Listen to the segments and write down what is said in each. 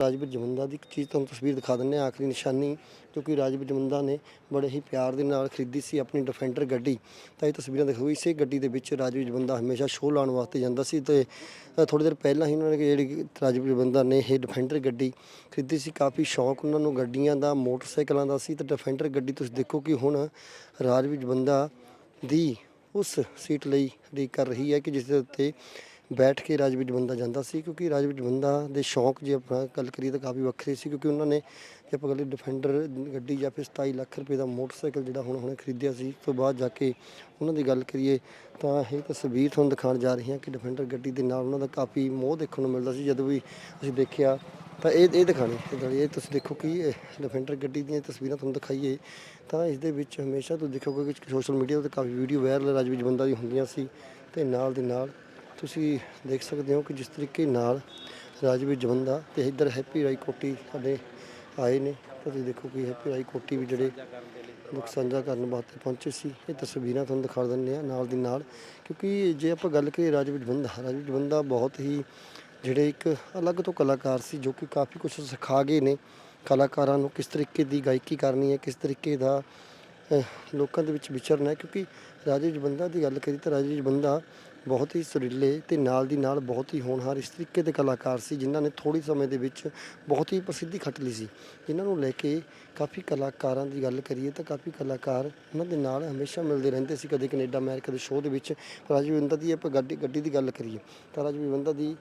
ਰਾਜਵੀਰ ਜਮੰਦਾ ਦੀ ਇੱਕ ਚੀਜ਼ ਤੁਹਾਨੂੰ ਤਸਵੀਰ ਦਿਖਾ ਦਿੰਦੇ ਹਾਂ, ਆਖਰੀ ਨਿਸ਼ਾਨੀ ਕਿਉਂਕਿ ਰਾਜਵੀਰ ਜਮੰਦਾ ਨੇ ਬੜੇ ਹੀ ਪਿਆਰ ਦੇ ਨਾਲ ਖਰੀਦੀ ਸੀ ਆਪਣੀ ਡਿਫੈਂਡਰ ਗੱਡੀ। ਤਾਂ ਇਹ ਤਸਵੀਰਾਂ ਦਿਖਾਉ ਇਸੇ ਗੱਡੀ ਦੇ ਵਿੱਚ ਰਾਜਵੀਰ ਜਮੰਦਾ ਹਮੇਸ਼ਾ ਸ਼ੋਅ ਲਾਉਣ ਵਾਸਤੇ ਜਾਂਦਾ ਸੀ ਤੇ ਥੋੜੀ ਦੇਰ ਪਹਿਲਾਂ ਹੀ ਉਹਨਾਂ ਨੇ ਜਿਹੜੀ ਰਾਜਵੀਰ ਜਮੰਦਾ ਨੇ ਇਹ ਡਿਫੈਂਡਰ ਗੱਡੀ ਖਰੀਦੀ ਸੀ। ਕਾਫੀ ਸ਼ੌਂਕ ਉਹਨਾਂ ਨੂੰ ਗੱਡੀਆਂ ਦਾ, ਮੋਟਰਸਾਈਕਲਾਂ ਦਾ ਸੀ ਤੇ ਡਿਫੈਂਡਰ ਗੱਡੀ ਤੁਸੀਂ ਦੇਖੋ ਕਿ ਹੁਣ ਰਾਜਵੀਰ ਜਮੰਦਾ ਦੀ ਉਸ ਸੀਟ ਲਈ ਉਡੀਕ ਕਰ ਰਹੀ ਹੈ ਕਿ ਜਿਸ ਦੇ ਉੱਤੇ ਬੈਠ ਕੇ ਰਾਜਵੀਰ ਬੰਦਾ ਜਾਂਦਾ ਸੀ ਕਿਉਂਕਿ ਰਾਜਵੀਰ ਬੰਦਾ ਦੇ ਸ਼ੌਂਕ ਜੇ ਆਪਾਂ ਗੱਲ ਕਰੀਏ ਤਾਂ ਕਾਫੀ ਵੱਖਰੇ ਸੀ ਕਿਉਂਕਿ ਉਹਨਾਂ ਨੇ ਜੇ ਆਪਾਂ ਗੱਲ ਡਿਫੈਂਡਰ ਗੱਡੀ ਜਾਂ ਫਿਰ 27 ਲੱਖ ਰੁਪਏ ਦਾ ਮੋਟਰਸਾਈਕਲ ਜਿਹੜਾ ਹੁਣ ਹੁਣੇ ਖਰੀਦਿਆ ਸੀ, ਉਸ ਤੋਂ ਬਾਅਦ ਜਾ ਕੇ ਉਹਨਾਂ ਦੀ ਗੱਲ ਕਰੀਏ ਤਾਂ ਇਹ ਤਸਵੀਰ ਤੁਹਾਨੂੰ ਦਿਖਾਉਣ ਜਾ ਰਹੀ ਹਾਂ ਕਿ ਡਿਫੈਂਡਰ ਗੱਡੀ ਦੇ ਨਾਲ ਉਹਨਾਂ ਦਾ ਕਾਫੀ ਮੋਹ ਦੇਖਣ ਨੂੰ ਮਿਲਦਾ ਸੀ, ਜਦੋਂ ਵੀ ਅਸੀਂ ਦੇਖਿਆ ਤਾਂ ਇਹ ਇਹ ਦਿਖਾਣੀ ਇਹ ਤੁਸੀਂ ਦੇਖੋ ਕਿ ਇਹ ਡਿਫੈਂਡਰ ਗੱਡੀ ਦੀਆਂ ਤਸਵੀਰਾਂ ਤੁਹਾਨੂੰ ਦਿਖਾਈਏ ਤਾਂ ਇਸ ਦੇ ਵਿੱਚ ਹਮੇਸ਼ਾ ਤੁਸੀਂ ਦੇਖੋਗੇ ਕਿ ਸੋਸ਼ਲ ਮੀਡੀਆ ਤੇ ਕਾਫੀ ਵੀਡੀਓ ਵਾਇਰਲ ਰਾਜਵੀਰ ਬੰਦਾ ਦੀ ਹੁੰਦੀਆਂ ਸੀ ਤੇ ਨਾਲ ਦੀ ਨਾਲ ਤੁਸੀਂ ਦੇਖ ਸਕਦੇ ਹੋ ਕਿ ਜਿਸ ਤਰੀਕੇ ਨਾਲ ਰਾਜਵੀਰ ਜਵੰਦਾ ਤੇ ਇੱਧਰ ਹੈਪੀ ਰਾਈ ਕੋਟੀ ਸਾਡੇ ਆਏ ਨੇ, ਤੁਸੀਂ ਦੇਖੋ ਕਿ ਹੈਪੀ ਰਾਈ ਕੋਟੀ ਵੀ ਜਿਹੜੇ ਦੁੱਖ ਸਾਂਝਾ ਕਰਨ ਵਾਸਤੇ ਪਹੁੰਚੇ ਸੀ। ਇਹ ਤਸਵੀਰਾਂ ਤੁਹਾਨੂੰ ਦਿਖਾ ਦਿੰਦੇ ਆ ਨਾਲ ਦੀ ਨਾਲ, ਕਿਉਂਕਿ ਜੇ ਆਪਾਂ ਗੱਲ ਕਰੀਏ ਰਾਜਵੀਰ ਜਵੰਦਾ ਰਾਜਵੀਰ ਜਵੰਦਾ ਬਹੁਤ ਹੀ ਜਿਹੜੇ ਇੱਕ ਅਲੱਗ ਤੋਂ ਕਲਾਕਾਰ ਸੀ ਜੋ ਕਿ ਕਾਫੀ ਕੁਝ ਸਿਖਾ ਗਏ ਨੇ ਕਲਾਕਾਰਾਂ ਨੂੰ ਕਿਸ ਤਰੀਕੇ ਦੀ ਗਾਇਕੀ ਕਰਨੀ ਹੈ, ਕਿਸ ਤਰੀਕੇ ਦਾ ਲੋਕਾਂ ਦੇ ਵਿੱਚ ਵਿਚਰਨਾ ਹੈ, ਕਿਉਂਕਿ ਰਾਜੇ ਜਵੰਦਾ ਦੀ ਗੱਲ ਕਰੀ ਤਾਂ ਰਾਜੇ ਜਵੰਦਾ ਬਹੁਤ ਹੀ ਸੁਰੀਲੇ ਤੇ ਨਾਲ ਦੀ ਨਾਲ ਬਹੁਤ ਹੀ ਹੋਣਹਾਰ ਇਸ ਤਰੀਕੇ ਦੇ ਕਲਾਕਾਰ ਸੀ, ਜਿਨ੍ਹਾਂ ਨੇ ਥੋੜੀ ਸਮੇਂ ਦੇ ਵਿੱਚ ਬਹੁਤ ਹੀ ਪ੍ਰਸਿੱਧੀ ਖੱਟ ਲਈ ਸੀ। ਇਹਨਾਂ ਨੂੰ ਲੈ ਕੇ ਕਾਫੀ ਕਲਾਕਾਰਾਂ ਦੀ ਗੱਲ ਕਰੀਏ ਤਾਂ ਕਾਫੀ ਕਲਾਕਾਰ ਉਹਨਾਂ ਦੇ ਨਾਲ ਹਮੇਸ਼ਾ ਮਿਲਦੇ ਰਹਿੰਦੇ ਸੀ। ਕਦੇ ਕੈਨੇਡਾ ਅਮਰੀਕਾ ਦੇ ਸ਼ੋਅ ਦੇ ਵਿੱਚ ਰਾਜੇ ਜਵੰਦਾ ਦੀ ਆਪਾਂ ਗੱਡੀ ਗੱਡੀ ਦੀ ਗੱਲ ਕਰੀਏ ਤਾਂ ਰਾਜੇ ਜਵੰਦਾ ਦੀ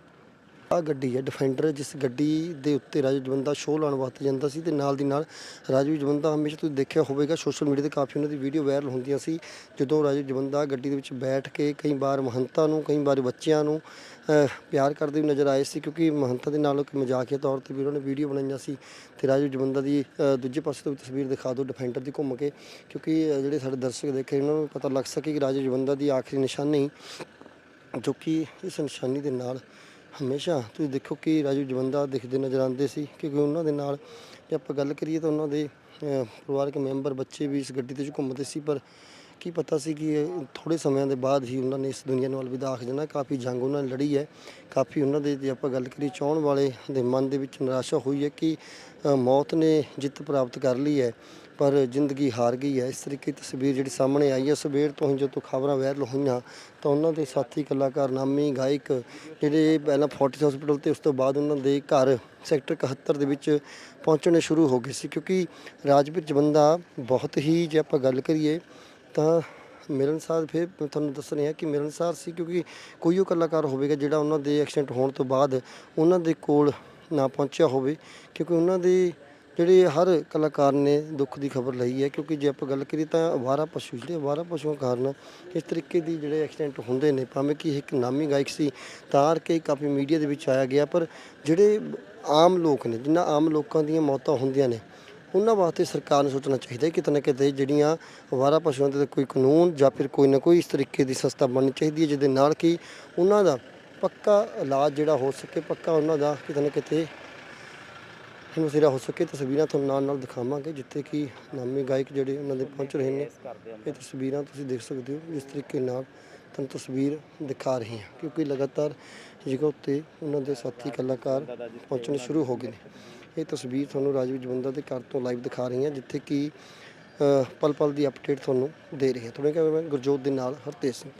ਆ ਗੱਡੀ ਹੈ ਡਿਫੈਂਡਰ ਜਿਸ ਗੱਡੀ ਦੇ ਉੱਤੇ ਰਾਜੂ ਜਵੰਦਾ ਸ਼ੋਅ ਲਾਉਣ ਵਾਸਤੇ ਜਾਂਦਾ ਸੀ ਤੇ ਨਾਲ ਦੀ ਨਾਲ ਰਾਜੂ ਜਵੰਦਾ ਹਮੇਸ਼ਾ ਤੁਸੀਂ ਦੇਖਿਆ ਹੋਵੇਗਾ ਸੋਸ਼ਲ ਮੀਡੀਆ ਤੇ ਕਾਫੀ ਉਹਨਾਂ ਦੀ ਵੀਡੀਓ ਵਾਇਰਲ ਹੁੰਦੀਆਂ ਸੀ, ਜਦੋਂ ਰਾਜੂ ਜਵੰਦਾ ਗੱਡੀ ਦੇ ਵਿੱਚ ਬੈਠ ਕੇ ਕਈ ਵਾਰ ਮਹੰਤਾਂ ਨੂੰ, ਕਈ ਵਾਰ ਬੱਚਿਆਂ ਨੂੰ ਪਿਆਰ ਕਰਦੇ ਵੀ ਨਜ਼ਰ ਆਏ ਸੀ, ਕਿਉਂਕਿ ਮਹੰਤਾਂ ਦੇ ਨਾਲ ਇੱਕ ਮਜ਼ਾਕੀਆ ਤੌਰ ਤੇ ਵੀ ਉਹਨਾਂ ਨੇ ਵੀਡੀਓ ਬਣਾਈਆਂ ਸੀ ਤੇ ਰਾਜੂ ਜਵੰਦਾ ਦੀ ਦੂਜੇ ਪਾਸੇ ਤੋਂ ਵੀ ਤਸਵੀਰ ਦਿਖਾ ਦਿਓ ਡਿਫੈਂਡਰ ਦੀ ਘੁੰਮ ਕੇ, ਕਿਉਂਕਿ ਜਿਹੜੇ ਸਾਡੇ ਦਰਸ਼ਕ ਦੇਖੇ ਉਹਨਾਂ ਨੂੰ ਪਤਾ ਲੱਗ ਸਕੇ ਕਿ ਰਾਜੂ ਜਵੰਦਾ ਦੀ ਆਖਰੀ ਨਿਸ਼ਾਨੀ, ਜੋ ਕਿ ਇਸ ਨਿਸ਼ਾਨੀ ਦੇ ਨਾਲ ਹਮੇਸ਼ਾ ਤੁਸੀਂ ਦੇਖੋ ਕਿ ਰਾਜੂ ਜਵੰਦਾ ਦਿਖਦੇ ਨਜ਼ਰ ਆਉਂਦੇ ਸੀ ਕਿਉਂਕਿ ਉਹਨਾਂ ਦੇ ਨਾਲ ਜੇ ਆਪਾਂ ਗੱਲ ਕਰੀਏ ਤਾਂ ਉਹਨਾਂ ਦੇ ਪਰਿਵਾਰਕ ਮੈਂਬਰ ਬੱਚੇ ਵੀ ਇਸ ਗੱਡੀ ਤੇ ਚ ਘੁੰਮਦੇ ਸੀ, ਪਰ ਕੀ ਪਤਾ ਸੀ ਕਿ ਥੋੜੇ ਸਮਿਆਂ ਦੇ ਬਾਅਦ ਹੀ ਉਹਨਾਂ ਨੇ ਇਸ ਦੁਨੀਆ ਨੂੰ ਅਲਵਿਦਾ ਆਖ ਜਾਣਾ ਕਾਫੀ ਜੰਗ ਉਹਨਾਂ ਨੇ ਲੜੀ ਹੈ, ਕਾਫੀ ਉਹਨਾਂ ਦੇ ਜੇ ਆਪਾਂ ਗੱਲ ਕਰੀਏ ਚਾਹਣ ਵਾਲੇ ਦੇ ਮਨ ਦੇ ਵਿੱਚ ਨਿਰਾਸ਼ਾ ਹੋਈ ਹੈ ਕਿ ਮੌਤ ਨੇ ਜਿੱਤ ਪ੍ਰਾਪਤ ਕਰ ਲਈ ਹੈ, ਪਰ ਜ਼ਿੰਦਗੀ ਹਾਰ ਗਈ ਹੈ। ਇਸ ਤਰੀਕੇ ਦੀ ਤਸਵੀਰ ਜਿਹੜੀ ਸਾਹਮਣੇ ਆਈ ਹੈ, ਸਵੇਰ ਤੋਂ ਹੀ ਜਦੋਂ ਖਬਰਾਂ ਵਾਇਰਲ ਹੋਈਆਂ, ਤਾਂ ਉਹਨਾਂ ਦੇ ਸਾਥੀ ਕਲਾਕਾਰ ਨਾਮੀ ਗਾਇਕ ਜਿਹੜੇ ਪਹਿਲਾਂ ਫੋਰਟਿਸ ਹਸਪੀਟਲ ਤੇ ਉਸ ਤੋਂ ਬਾਅਦ ਉਹਨਾਂ ਦੇ ਘਰ ਸੈਕਟਰ 71 ਦੇ ਵਿੱਚ ਪਹੁੰਚਣੇ ਸ਼ੁਰੂ ਹੋ ਗਏ ਸੀ, ਕਿਉਂਕਿ ਰਾਜਵੀਰ ਜਵੰਦਾ ਬਹੁਤ ਹੀ ਜੇ ਆਪਾਂ ਗੱਲ ਕਰੀਏ ਤਾਂ ਮਿਲਣਸਾਰ ਫਿਰ ਤੁਹਾਨੂੰ ਦੱਸ ਰਿਹਾ ਕਿ ਮਿਲਣਸਾਰ ਸੀ ਕਿਉਂਕਿ ਕੋਈ ਉਹ ਕਲਾਕਾਰ ਹੋਵੇਗਾ ਜਿਹੜਾ ਉਹਨਾਂ ਦੇ ਐਕਸੀਡੈਂਟ ਹੋਣ ਤੋਂ ਬਾਅਦ ਉਹਨਾਂ ਦੇ ਕੋਲ ਨਾ ਪਹੁੰਚਿਆ ਹੋਵੇ, ਕਿਉਂਕਿ ਉਹਨਾਂ ਦੇ ਜਿਹੜੇ ਹਰ ਕਲਾਕਾਰ ਨੇ ਦੁੱਖ ਦੀ ਖਬਰ ਲਈ ਹੈ, ਕਿਉਂਕਿ ਜੇ ਆਪਾਂ ਗੱਲ ਕਰੀਏ ਤਾਂ ਅਵਾਰਾ ਪਸ਼ੂ ਜਿਹੜੇ ਅਵਾਰਾ ਪਸ਼ੂਆਂ ਕਾਰਨ ਇਸ ਤਰੀਕੇ ਦੀ ਜਿਹੜੇ ਐਕਸੀਡੈਂਟ ਹੁੰਦੇ ਨੇ, ਭਾਵੇਂ ਕਿ ਇਹ ਇੱਕ ਨਾਮੀ ਗਾਇਕ ਸੀ ਤਾਰ ਕੇ ਕਾਫੀ ਮੀਡੀਆ ਦੇ ਵਿੱਚ ਆਇਆ ਗਿਆ, ਪਰ ਜਿਹੜੇ ਆਮ ਲੋਕ ਨੇ ਜਿਨ੍ਹਾਂ ਆਮ ਲੋਕਾਂ ਦੀਆਂ ਮੌਤਾਂ ਹੁੰਦੀਆਂ ਨੇ ਉਹਨਾਂ ਵਾਸਤੇ ਸਰਕਾਰ ਨੂੰ ਸੋਚਣਾ ਚਾਹੀਦਾ ਹੈ ਕਿਤੇ ਨਾ ਕਿਤੇ ਜਿਹੜੀਆਂ ਅਵਾਰਾ ਪਸ਼ੂਆਂ ਤੇ ਕੋਈ ਕਾਨੂੰਨ ਜਾਂ ਫਿਰ ਕੋਈ ਨਾ ਕੋਈ ਇਸ ਤਰੀਕੇ ਦੀ ਸੰਸਥਾ ਬਣਨੀ ਚਾਹੀਦੀ ਹੈ, ਜਿਹਦੇ ਨਾਲ ਕਿ ਉਹਨਾਂ ਦਾ ਪੱਕਾ ਇਲਾਜ ਜਿਹੜਾ ਹੋ ਸਕੇ, ਪੱਕਾ ਉਹਨਾਂ ਦਾ ਕਿਤੇ ਨਾ ਕਿਤੇ ਇਹਨੂੰ ਸਿਰਾ ਹੋ ਸਕੇ। ਤਸਵੀਰਾਂ ਤੁਹਾਨੂੰ ਨਾਲ ਨਾਲ ਦਿਖਾਵਾਂਗੇ, ਜਿੱਥੇ ਕਿ ਨਾਮੀ ਗਾਇਕ ਜਿਹੜੇ ਉਹਨਾਂ ਦੇ ਪਹੁੰਚ ਰਹੇ ਨੇ। ਇਹ ਤਸਵੀਰਾਂ ਤੁਸੀਂ ਦੇਖ ਸਕਦੇ ਹੋ, ਜਿਸ ਤਰੀਕੇ ਨਾਲ ਤੁਹਾਨੂੰ ਤਸਵੀਰ ਦਿਖਾ ਰਹੀ ਹਾਂ, ਕਿਉਂਕਿ ਲਗਾਤਾਰ ਜਗ੍ਹਾ ਉੱਤੇ ਉਹਨਾਂ ਦੇ ਸਾਥੀ ਕਲਾਕਾਰ ਪਹੁੰਚਣੇ ਸ਼ੁਰੂ ਹੋ ਗਏ ਨੇ। ਇਹ ਤਸਵੀਰ ਤੁਹਾਨੂੰ ਰਾਜਵੀਰ ਜਵੰਦਾ ਦੇ ਘਰ ਤੋਂ ਲਾਈਵ ਦਿਖਾ ਰਹੀ ਹਾਂ, ਜਿੱਥੇ ਕਿ ਪਲ ਪਲ ਦੀ ਅਪਡੇਟ ਤੁਹਾਨੂੰ ਦੇ ਰਹੀ ਹੈ। ਤੁਹਾਡੇ ਕੈਮਰਾਮੈਨ ਗੁਰਜੋਤ ਦੇ ਨਾਲ ਹਰਤੇਜ ਸਿੰਘ।